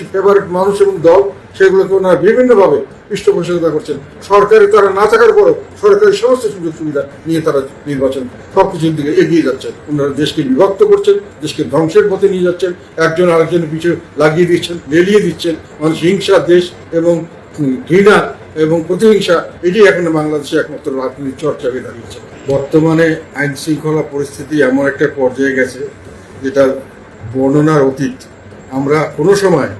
কিছু ফেভারিট মানুষ এবং দল, সেগুলোকে ওনারা বিভিন্নভাবে পৃষ্ঠপোষকতা করছেন। সরকারে তারা না থাকার পরেও সরকারের সমস্ত সুযোগ সুবিধা নিয়ে তারা নির্বাচন সবকিছুর দিকে এগিয়ে যাচ্ছেন। ওনারা দেশকে বিভক্ত করছেন, দেশকে ধ্বংসের পথে নিয়ে যাচ্ছেন, একজন আরেকজনের পিছু লাগিয়ে দিচ্ছেন, লেলিয়ে দিচ্ছেন। মানুষ হিংসা দেশ এবং ঘৃণা এবং প্রতিহিংসা এটি এখন বাংলাদেশে একমাত্র রাজনীতির চর্চা হয়ে দাঁড়িয়েছে। বর্তমানে আইন শৃঙ্খলা পরিস্থিতি এমন একটা পর্যায়ে গেছে যেটা বর্ণনার অতীত। আমরা কোনো সময়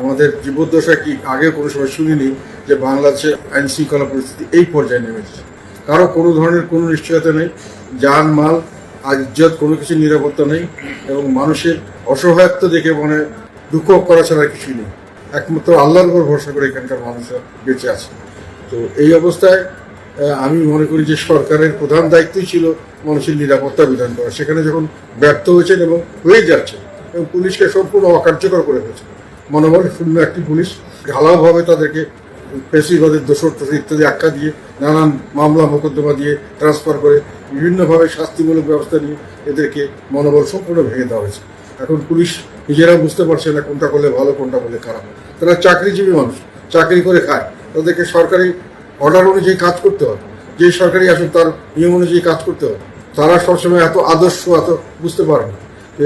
আমাদের জীবদ্দশা কি আগে কোনো সময় শুনিনি যে বাংলাদেশের আইন শৃঙ্খলা পরিস্থিতি এই পর্যায়ে নেমেছে কারও কোনো ধরনের কোনো নিশ্চয়তা নেই যান মাল আজ ইজ্জত কোনো কিছু নিরাপত্তা নেই, এবং মানুষের অসহায়ত্ব দেখে মনে দুঃখ করা ছাড়া কিছুই নেই। একমাত্র আল্লাহর উপর ভরসা করে এখানকার মানুষরা বেঁচে আছে। তো এই অবস্থায় আমি মনে করি যে সরকারের প্রধান দায়িত্বই ছিল মানুষের নিরাপত্তা বিধান করা। সেখানে যখন ব্যর্থ হয়েছেন এবং হয়ে যাচ্ছে এবং পুলিশকে সম্পূর্ণ অকার্যকর করে ফেলছে মনোবল শূন্য একটি পুলিশ। ঢালাওভাবে তাদেরকে পেশিবাদের দোষর ইত্যাদি আখ্যা দিয়ে, নানান মামলা, মোকদ্দমা দিয়ে ট্রান্সফার করে বিভিন্নভাবে শাস্তিমূলক ব্যবস্থা নিয়ে এদেরকে মনোবল সম্পূর্ণ ভেঙে দেওয়া হয়েছে। এখন পুলিশ নিজেরা বুঝতে পারছে না কোনটা করলে ভালো, কোনটা করলে খারাপ। তারা চাকরিজীবী মানুষ, চাকরি করে খায়। তাদেরকে সরকারি অর্ডার অনুযায়ী কাজ করতে হয় যে সরকারি আসুন তার নিয়ম অনুযায়ী কাজ করতে হয় তারা সবসময় এত আদর্শ, এত বুঝতে পারে না।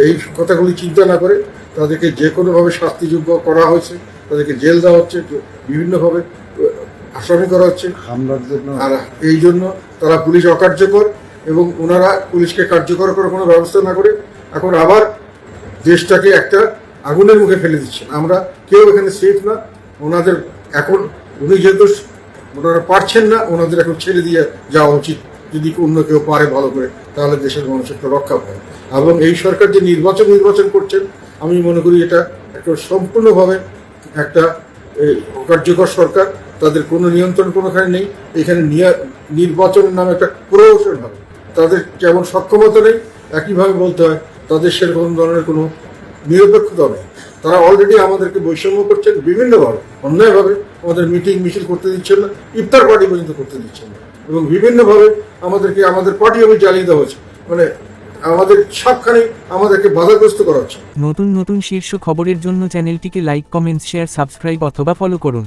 এই কথাগুলি চিন্তা না করে তাদেরকে যে কোনোভাবে শাস্তিযোগ্য করা হয়েছে তাদেরকে জেল দেওয়া হচ্ছে বিভিন্নভাবে আসামি করা হচ্ছে। হামলার জন্য। আর এই জন্য তারা পুলিশ অকার্যকর এবং ওনারা পুলিশকে কার্যকর করার কোনো ব্যবস্থা না করে এখন আবার দেশটাকে একটা আগুনের মুখে ফেলে দিচ্ছেন আমরা কেউ এখানে সেফ না। ওনাদের এখন উনি যেহেতু ওনারা পারছেন না ওনাদের এখন ছেড়ে দিয়ে যাওয়া উচিত। যদি অন্য কেউ পারে ভালো করে, তাহলে দেশের মানুষ একটা রক্ষা পায়। এবং এই সরকার যে নির্বাচন নির্বাচন করছেন, আমি মনে করি এটা একটা সম্পূর্ণভাবে একটা কার্যকর সরকার। তাদের কোনো নিয়ন্ত্রণ কোনোখানে নেই। এখানে নির্বাচনের নামে একটা প্রহসন হবে। তাদের যেমন সক্ষমতা নেই। একইভাবে বলতে হয়, তাদের সেরকম ধরনের কোনো নিরপেক্ষতা নেই। তারা অলরেডি আমাদেরকে বৈষম্য করছেন বিভিন্নভাবে, অন্যায়ভাবে। আমাদের মিটিং মিছিল করতে দিচ্ছেন না, ইফতার পার্টি পর্যন্ত করতে দিচ্ছেন না। এবং বিভিন্নভাবে আমাদেরকে, আমাদের পার্টি অফিস জ্বালিয়ে দেওয়া হচ্ছে মানে আমাদের সবখানে আমাদেরকে বাধাগ্রস্ত করা হচ্ছে। নতুন নতুন শীর্ষ খবরের জন্য চ্যানেলটিকে লাইক, কমেন্ট, শেয়ার, সাবস্ক্রাইব অথবা ফলো করুন।